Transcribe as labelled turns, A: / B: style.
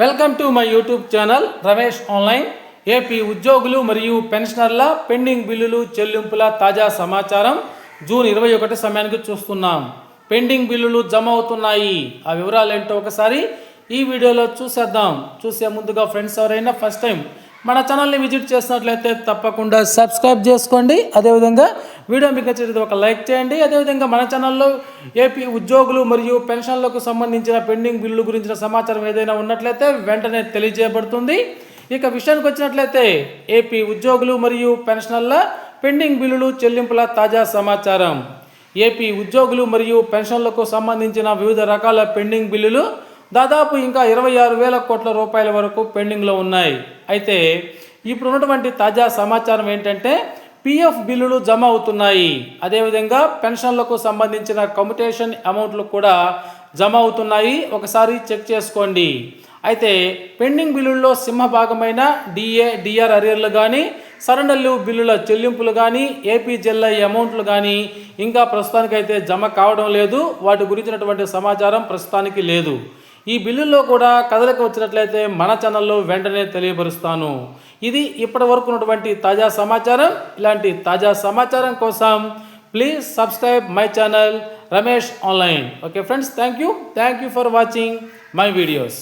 A: Welcome to my YouTube channel Ramesh online AP ఉద్యోగులు మరియు పెన్షనర్ల pending బిల్లులు చెల్లింపుల తాజా సమాచారం జూన్ ఇరవై ఒకటి సమయానికి చూస్తున్నాం. పెండింగ్ బిల్లులు జమ అవుతున్నాయి. ఆ వివరాలు ఏంటో ఒకసారి ఈ వీడియోలో చూసేద్దాం. చూసే ముందుగా ఫ్రెండ్స్ ఎవరైనా ఫస్ట్ టైం మన ఛానల్ని విజిట్ చేసినట్లయితే తప్పకుండా సబ్స్క్రైబ్ చేసుకోండి. అదేవిధంగా వీడియో మీకు నచ్చితే ఒక లైక్ చేయండి. అదేవిధంగా మన ఛానల్లో ఏపీ ఉద్యోగులు మరియు పెన్షన్లకు సంబంధించిన పెండింగ్ బిల్లు గురించిన సమాచారం ఏదైనా ఉన్నట్లయితే వెంటనే తెలియజేయబడుతుంది. ఇక విషయానికి వచ్చినట్లయితే ఏపీ ఉద్యోగులు మరియు పెన్షనర్ల పెండింగ్ బిల్లులు చెల్లింపుల తాజా సమాచారం. ఏపీ ఉద్యోగులు మరియు పెన్షన్లకు సంబంధించిన వివిధ రకాల పెండింగ్ బిల్లులు దాదాపు ఇంకా ఇరవై ఆరు వేల కోట్ల రూపాయల వరకు పెండింగ్లో ఉన్నాయి. అయితే ఇప్పుడు ఉన్నటువంటి తాజా సమాచారం ఏంటంటే పిఎఫ్ బిల్లులు జమ అవుతున్నాయి. అదేవిధంగా పెన్షన్లకు సంబంధించిన కమ్యుటేషన్ అమౌంట్లు కూడా జమ అవుతున్నాయి. ఒకసారి చెక్ చేసుకోండి. అయితే పెండింగ్ బిల్లుల్లో సింహభాగమైన డిఏ డిఆర్ అరియర్లు కానీ సరెండర్లు బిల్లుల చెల్లింపులు కానీ ఏపీ జిల్లా అమౌంట్లు కానీ ఇంకా ప్రస్తుతానికైతే జమ కావడం లేదు. వాటి గురించినటువంటి సమాచారం ప్రస్తుతానికి లేదు. ఈ బిల్లుల్లో కూడా కదలిక వచ్చినట్లయితే మన ఛానల్లో వెంటనే తెలియపరుస్తాను. ఇది ఇప్పటి వరకు ఉన్నటువంటి తాజా సమాచారం. ఇలాంటి తాజా సమాచారం కోసం please subscribe my channel Ramesh online. Okay friends thank you. Thank you for watching my videos.